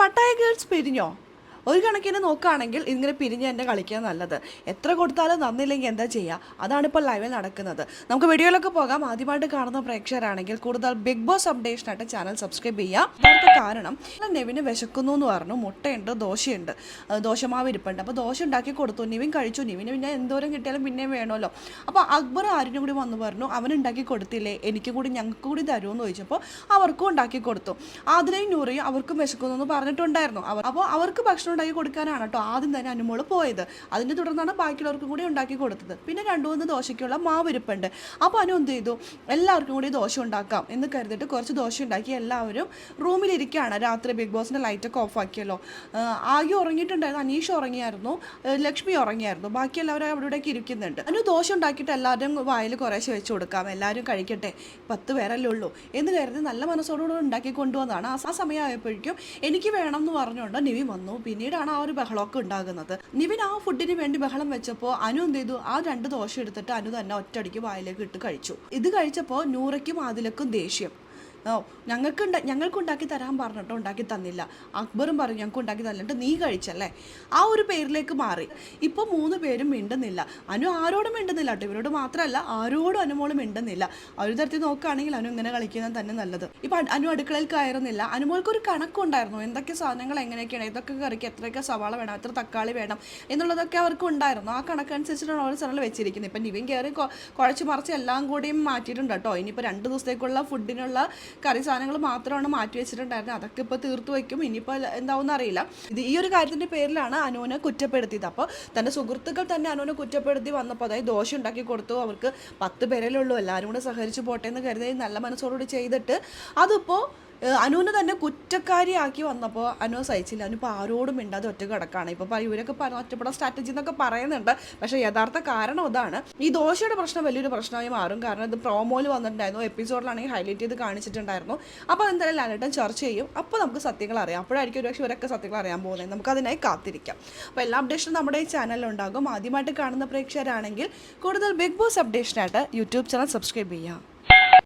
Pattaya girls പിരിഞ്ഞോ? ഒരു കണക്കിന് നോക്കുകയാണെങ്കിൽ ഇങ്ങനെ പിരിഞ്ഞ് തന്നെ കളിക്കാൻ നല്ലത്. എത്ര കൊടുത്താലും നന്നില്ലെങ്കിൽ എന്താ ചെയ്യുക? അതാണ് ഇപ്പോൾ ലൈവിൽ നടക്കുന്നത്. നമുക്ക് വീഡിയോയിലൊക്കെ പോകാം. ആദ്യമായിട്ട് കാണുന്ന പ്രേക്ഷകരാണെങ്കിൽ കൂടുതൽ ബിഗ് ബോസ് അപ്ഡേഷനായിട്ട് ചാനൽ സബ്സ്ക്രൈബ് ചെയ്യുക. യഥാർത്ഥ കാരണം നെവിന് വിശക്കുന്നു എന്ന് പറഞ്ഞു. മുട്ടയുണ്ട് ദോശയുണ്ട്. ദോശമാവ് ഇരിപ്പുണ്ട്. അപ്പോൾ ദോശ ഉണ്ടാക്കി കൊടുത്തു. നിവിൻ കഴിച്ചു. നിവിന് പിന്നെ എന്തോരം കിട്ടിയാലും പിന്നെ വേണമല്ലോ. അപ്പോൾ അക്ബർ ആരിനും കൂടി വന്നു പറഞ്ഞു അവൻ ഉണ്ടാക്കി കൊടുത്തില്ലേ? എനിക്ക് കൂടി ഞങ്ങൾക്ക് കൂടി തരുമെന്ന് ചോദിച്ചപ്പോൾ അവർക്കും ഉണ്ടാക്കി കൊടുത്തു. ആതിരയും നൂറയും അവർക്കും വിശക്കുന്നു എന്ന് പറഞ്ഞിട്ടുണ്ടായിരുന്നു. അവർ അപ്പോൾ അവർക്ക് ഭക്ഷണം ഉണ്ടാക്കി കൊടുക്കാനാണ് കേട്ടോ ആദ്യം തന്നെ അനുമോൾ പോയത്. അതിനെ തുടർന്നാണ് ബാക്കിയുള്ളവർക്കും കൂടി ഉണ്ടാക്കി കൊടുത്തത്. പിന്നെ രണ്ടു മൂന്ന് ദോശയ്ക്കുള്ള മാവ് ഇരിപ്പുണ്ട് അപ്പോൾ അനു എന്ത് ചെയ്തു? എല്ലാവർക്കും കൂടി ദോശ ഉണ്ടാക്കാം എന്ന് കരുതിയിട്ട് കുറച്ച് ദോശ ഉണ്ടാക്കി എല്ലാവരും റൂമിലിരിക്കുകയാണ് രാത്രി ബിഗ് ബോസിന്റെ ലൈറ്റൊക്കെ ഓഫ് ആക്കിയല്ലോ. ആഹ് ആകെ ഉറങ്ങിയിട്ടുണ്ടായിരുന്നു. അനീഷ് ഉറങ്ങിയായിരുന്നു. ലക്ഷ്മി ഉറങ്ങിയായിരുന്നു. ബാക്കി എല്ലാവരും അവിടെ ഇരിക്കുന്നുണ്ട്. അനു ദോശ ഉണ്ടാക്കിയിട്ട് എല്ലാവരും വായിൽ കുറേശ്ശെ വെച്ച് കൊടുക്കാം. എല്ലാവരും കഴിക്കട്ടെ. പത്ത് പേരല്ലേ ഉള്ളൂ എന്ന് കരുതി നല്ല മനസ്സോടുകൂടി ഉണ്ടാക്കി കൊണ്ടുവന്നതാണ്. ആ സമയമായപ്പോഴേക്കും എനിക്ക് വേണം എന്ന് പറഞ്ഞുകൊണ്ട് നിവി വന്നു. പിന്നീടാണ് ആ ഒരു ബഹളമൊക്കെ ഉണ്ടാകുന്നത്. നിവിൻ ആ ഫുഡിന് വേണ്ടി ബഹളം വെച്ചപ്പോൾ അനു എന്ത് ചെയ്തു? ആ രണ്ട് ദോശ എടുത്തിട്ട് അനു തന്നെ ഒറ്റടിക്ക് വായിലേക്ക് ഇട്ട് കഴിച്ചു. ഇത് കഴിച്ചപ്പോൾ നൂറയ്ക്കും ആദിലക്കും ദേഷ്യം. ഞങ്ങൾക്ക് ഉണ്ട ഞങ്ങൾക്ക് ഉണ്ടാക്കി തരാൻ പറഞ്ഞിട്ടോ ഉണ്ടാക്കി തന്നില്ല. അക്ബറും പറഞ്ഞു ഞങ്ങൾക്ക് ഉണ്ടാക്കി തന്നിട്ട് നീ കഴിച്ചല്ലേ? ആ ഒരു പേരിലേക്ക് മാറി. ഇപ്പോൾ മൂന്ന് പേരും മിണ്ടുന്നില്ല. അനു ആരോടും മിണ്ടുന്നില്ല കേട്ടോ ഇവരോട് മാത്രമല്ല ആരോടും അനുമോളും മിണ്ടുന്നില്ല. ഒരു തരത്തിൽ നോക്കുകയാണെങ്കിൽ അനു ഇങ്ങനെ കളിക്കുന്നത് തന്നെ നല്ലത്. ഇപ്പം അനു അടുക്കളയിൽ കയറുന്നില്ല. അനുമോൾക്ക് ഒരു കണക്കുണ്ടായിരുന്നു. എന്തൊക്കെ സാധനങ്ങൾ എങ്ങനെയൊക്കെയാണ് ഇതൊക്കെ കറിക്ക് എത്രയൊക്കെ സവാള വേണം എത്ര തക്കാളി വേണം എന്നുള്ളതൊക്കെ അവർക്ക് ഉണ്ടായിരുന്നു. ആ കണക്കനുസരിച്ചിട്ടാണ് അവർ സ്ഥലം വെച്ചിരിക്കുന്നത്. ഇപ്പം നിവിൻ കയറി കുഴച്ച് മറിച്ച് എല്ലാം കൂടിയും മാറ്റിയിട്ടുണ്ട് കേട്ടോ ഇനിയിപ്പോൾ രണ്ട് ദിവസത്തേക്കുള്ള ഫുഡിനുള്ള കറി സാധനങ്ങൾ മാത്രമാണ് മാറ്റി വെച്ചിട്ടുണ്ടായിരുന്നത്. അതൊക്കെ ഇപ്പോൾ തീർത്തു വയ്ക്കും ഇനിയിപ്പോൾ എന്താവുമെന്ന് അറിയില്ല. ഇത് ഈ ഒരു കാര്യത്തിന്റെ പേരിലാണ് അനുവിനെ കുറ്റപ്പെടുത്തിയത്. അപ്പോൾ തന്റെ സുഹൃത്തുക്കൾ തന്നെ അനുവിനെ കുറ്റപ്പെടുത്തി വന്നപ്പോൾ അതായത് ദോശ ഉണ്ടാക്കി കൊടുത്തു. അവർക്ക് പത്ത് പേരല്ലേ ഉള്ളൂ. എല്ലാവരും കൂടെ സഹകരിച്ച് പോട്ടെ എന്ന് കരുതി നല്ല മനസ്സോടുകൂടി ചെയ്തിട്ട്. അതിപ്പോൾ അനുവിനെ തന്നെ കുറ്റക്കാരിയാക്കി വന്നപ്പോൾ അനു സഹിച്ചില്ല. അനു ആരോടും മിണ്ടാതെ ഒറ്റ കിടക്കാണ്. ഇപ്പോൾ ഇവരൊക്കെ പറഞ്ഞ ഒറ്റപ്പെടാൻ സ്ട്രാറ്റജി എന്നൊക്കെ പറയുന്നുണ്ട്. പക്ഷേ യഥാർത്ഥ കാരണം അതാണ് ഈ ദോശയുടെ പ്രശ്നം വലിയൊരു പ്രശ്നമായി മാറും. കാരണം ഇത് പ്രോമോയിൽ വന്നിട്ടുണ്ടായിരുന്നു. എപ്പിസോഡിലാണെങ്കിൽ ഹൈലൈറ്റ് ചെയ്ത് കാണിച്ചിട്ടുണ്ടായിരുന്നു. അപ്പോൾ എന്തായാലും ലാലേട്ടൻ ചർച്ച ചെയ്യും. അപ്പോൾ നമുക്ക് സത്യങ്ങൾ അറിയാം. അപ്പോഴായിരിക്കും ഒരുപക്ഷെ ഇവരൊക്കെ സത്യങ്ങൾ അറിയാൻ പോകുന്നത്. നമുക്ക് അതിനായി കാത്തിരിക്കാം. അപ്പോൾ എല്ലാ അപ്ഡേഷനും നമ്മുടെ ഈ ചാനലിലുണ്ടാകും ആദ്യമായിട്ട് കാണുന്ന പ്രേക്ഷകരാണെങ്കിൽ കൂടുതൽ ബിഗ് ബോസ് അപ്ഡേഷനായിട്ട് യൂട്യൂബ് ചാനൽ സബ്സ്ക്രൈബ് ചെയ്യാം